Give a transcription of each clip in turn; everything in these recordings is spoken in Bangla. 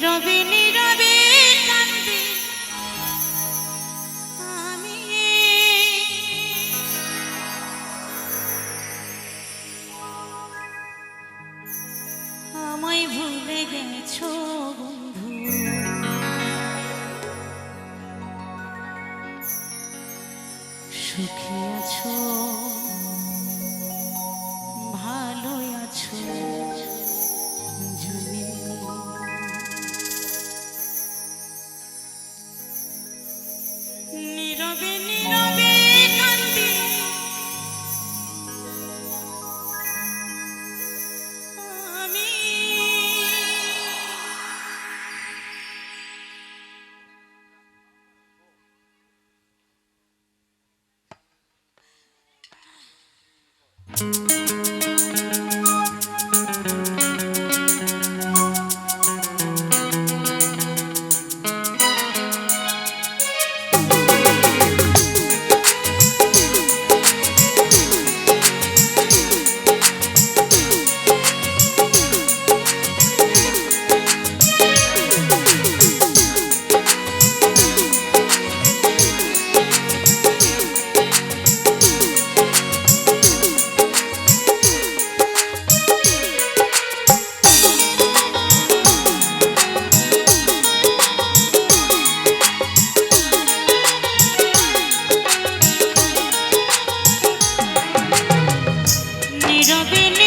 নীরবে নীরবে আমি আমায় ভুলে গেছো বন্ধু। Música don't be.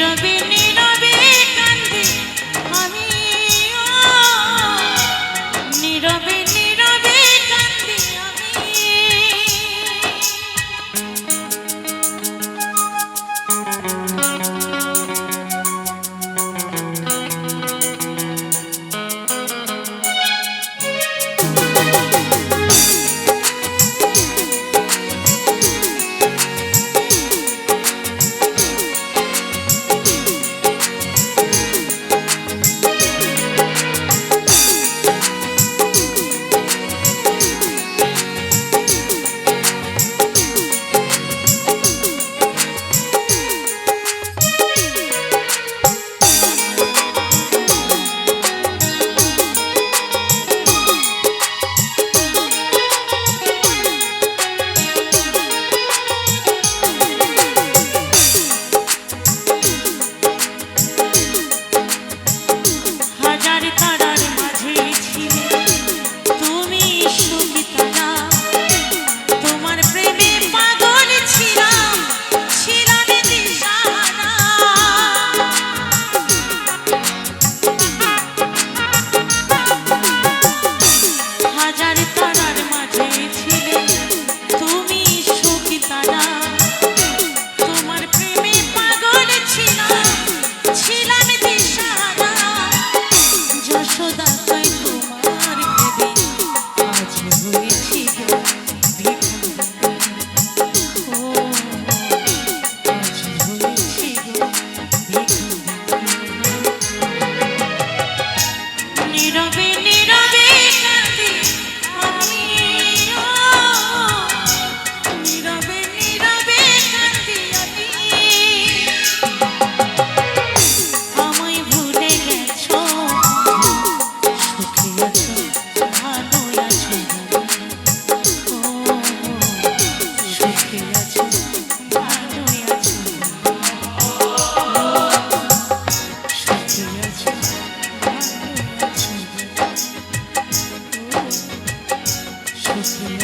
Ravine. Yes.